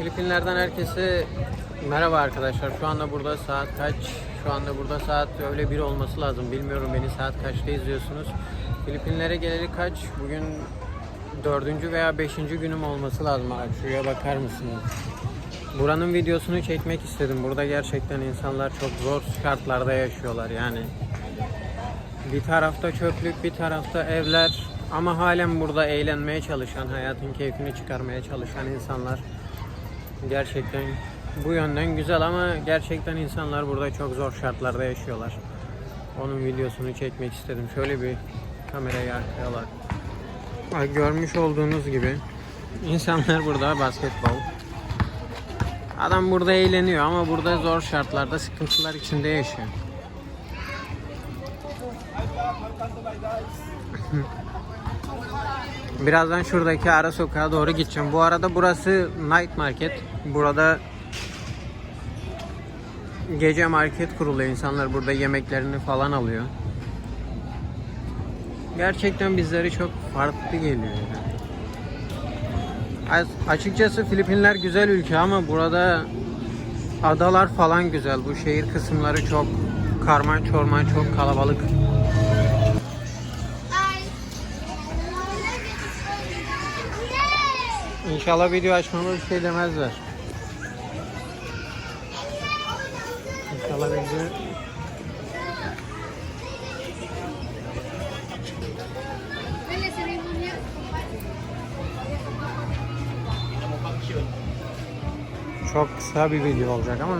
Filipinler'den herkese merhaba arkadaşlar. Şu anda burada saat kaç? Şu anda burada saat öyle bir olması lazım. Bilmiyorum beni saat kaçta izliyorsunuz. Filipinlere geleli kaç? Bugün dördüncü veya beşinci günüm olması lazım. Abi şuraya bakar mısınız? Buranın videosunu çekmek istedim. Burada gerçekten insanlar çok zor şartlarda yaşıyorlar yani. Bir tarafta çöplük, bir tarafta evler ama halen burada eğlenmeye çalışan, hayatın keyfini çıkarmaya çalışan insanlar. Gerçekten bu yönden güzel ama gerçekten insanlar burada çok zor şartlarda yaşıyorlar. Onun videosunu çekmek istedim. Şöyle bir kamerayı arkaya. Bak, Görmüş olduğunuz gibi insanlar burada basketbol. Adam burada eğleniyor ama burada zor şartlarda sıkıntılar içinde yaşıyor. Birazdan şuradaki ara sokağa doğru gideceğim. Bu arada burası night market. Burada gece market kuruluyor. İnsanlar burada yemeklerini falan alıyor. Gerçekten bizleri çok farklı geliyor. Açıkçası Filipinler güzel ülke ama burada adalar falan güzel. Bu şehir kısımları çok karman çorman, çok kalabalık. İnşallah video açmama bir şey demezler. İnşallah video... Çok kısa bir video olacak ama.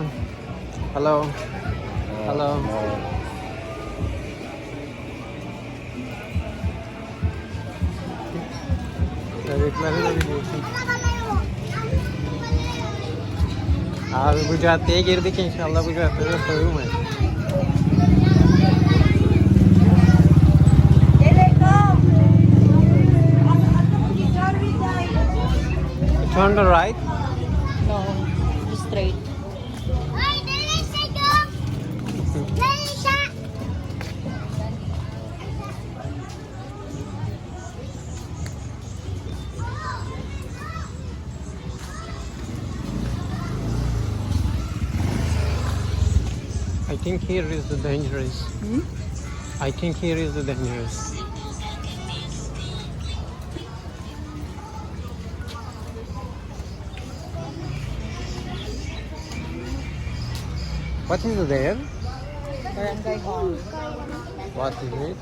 Hello. Hello. अभी गुजरात गिर दिखे इनशाला गुजरात में ठंड right I think here is the dangerous. Hmm? I think here is the dangerous. What is there? Barangay Hall. What is it?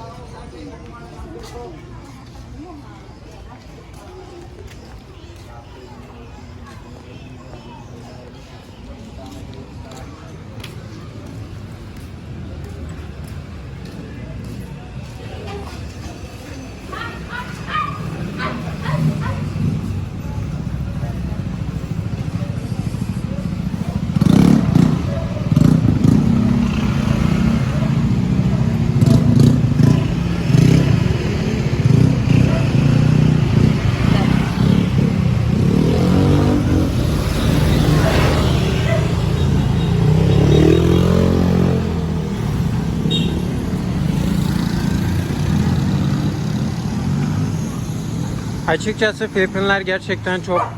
Açıkçası Filipinler gerçekten çok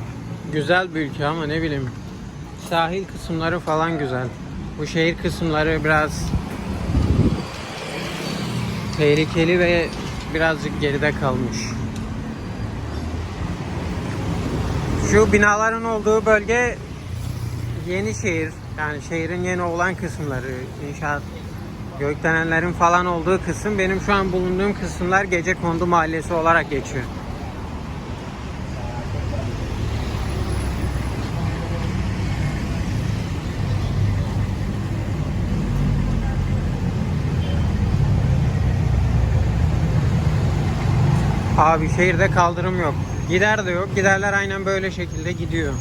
güzel bir ülke ama ne bileyim sahil kısımları falan güzel. Bu şehir kısımları biraz tehlikeli ve birazcık geride kalmış. Şu binaların olduğu bölge yeni şehir. Yani şehrin yeni olan kısımları, inşaat gökdelenlerin falan olduğu kısım. Benim şu an bulunduğum kısımlar Gece Kondu Mahallesi olarak geçiyor. Abi şehirde kaldırım yok. Gider de yok. Giderler aynen böyle şekilde gidiyor.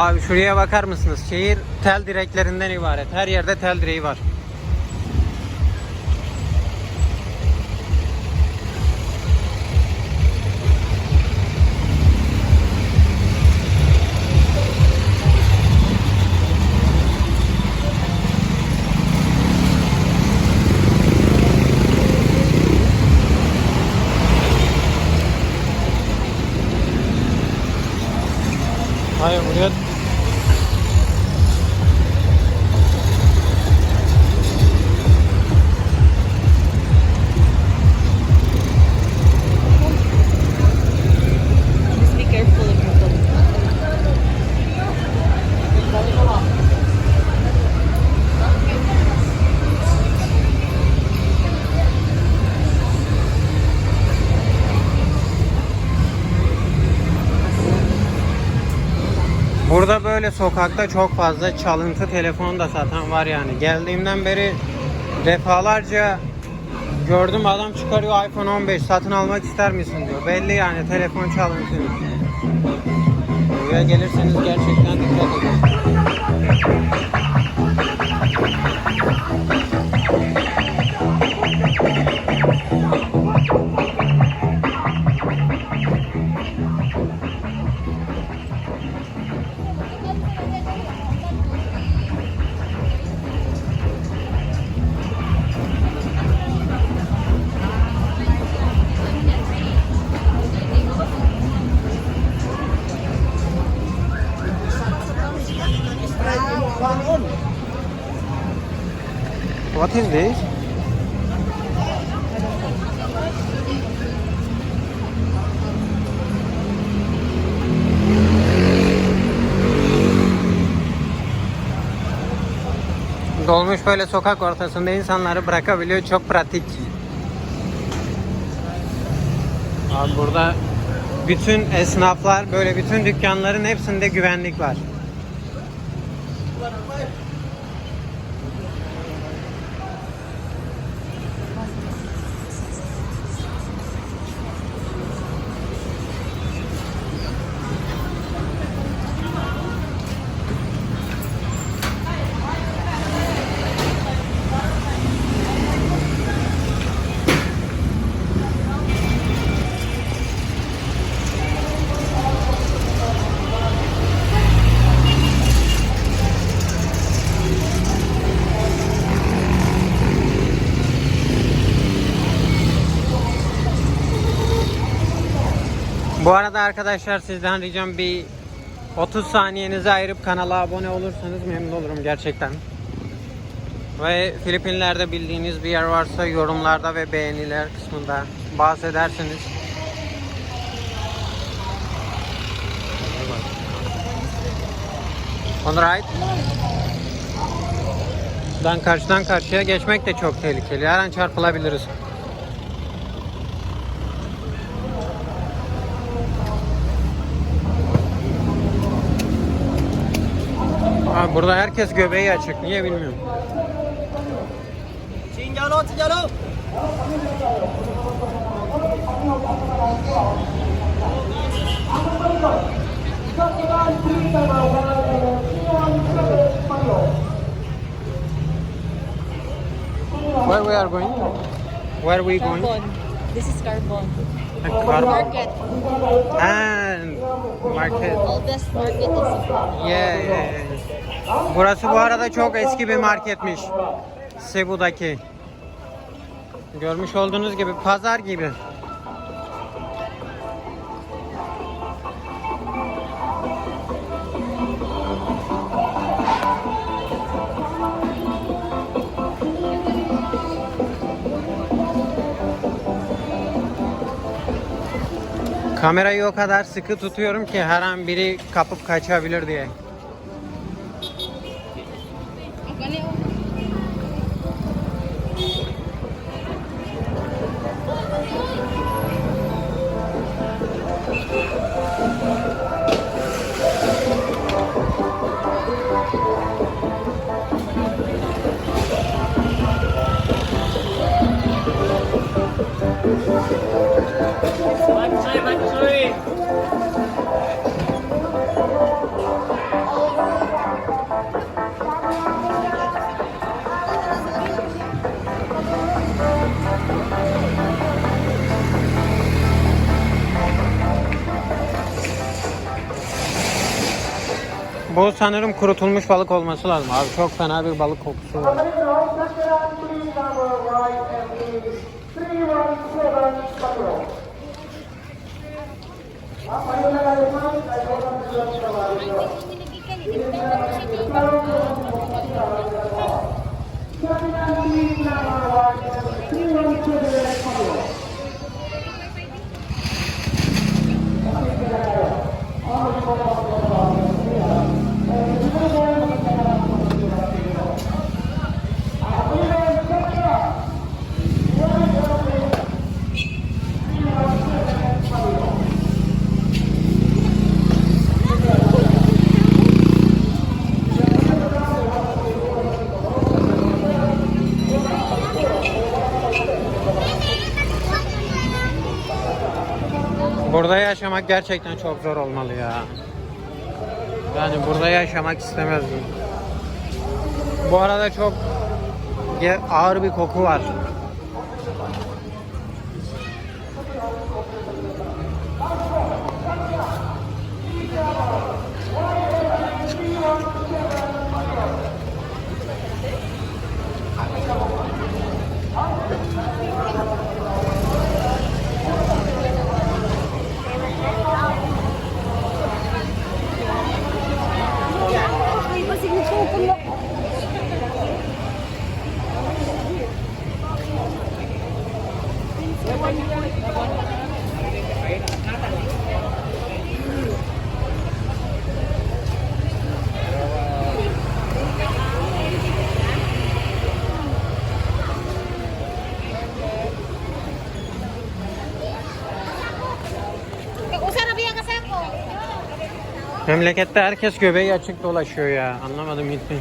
Abi şuraya bakar mısınız? Şehir tel direklerinden ibaret. Her yerde tel direği var. Sokakta çok fazla çalıntı telefon da satan var yani. Geldiğimden beri defalarca gördüm adam çıkarıyor iPhone 15 satın almak ister misin diyor. Belli yani telefon çalıntı. Buraya gelirseniz gerçekten dikkat edin. This? Dolmuş böyle sokak ortasında insanları bırakabiliyor. Çok pratik. Abi burada bütün esnaflar böyle bütün dükkanların hepsinde güvenlik var. Bu arada arkadaşlar sizden ricam bir 30 saniyenizi ayırıp kanala abone olursanız memnun olurum gerçekten. Ve Filipinler'de bildiğiniz bir yer varsa yorumlarda ve beğeniler kısmında bahsedersiniz. On right. Şuradan karşıdan karşıya geçmek de çok tehlikeli. Her an çarpılabiliriz. Abi burada herkes göbeği açık. Niye bilmiyorum. Chào luôn. Where we are going? Where are we going? Carbon. This is carbon. Carbon. Market. And market. Oldest market in Cebu. Yeah, yeah, yeah. Burası bu arada çok eski bir marketmiş. Cebu'daki. Görmüş olduğunuz gibi pazar gibi. Kamerayı o kadar sıkı tutuyorum ki her an biri kapıp kaçabilir diye. વાંચોય વાંચોય Bu sanırım kurutulmuş balık olması lazım abi. Çok fena bir balık kokusu var. Burada yaşamak gerçekten çok zor olmalı ya. Yani burada yaşamak istemezdim. Bu arada çok ağır bir koku var. Memlekette herkes göbeği açık dolaşıyor ya. Anlamadım gitti.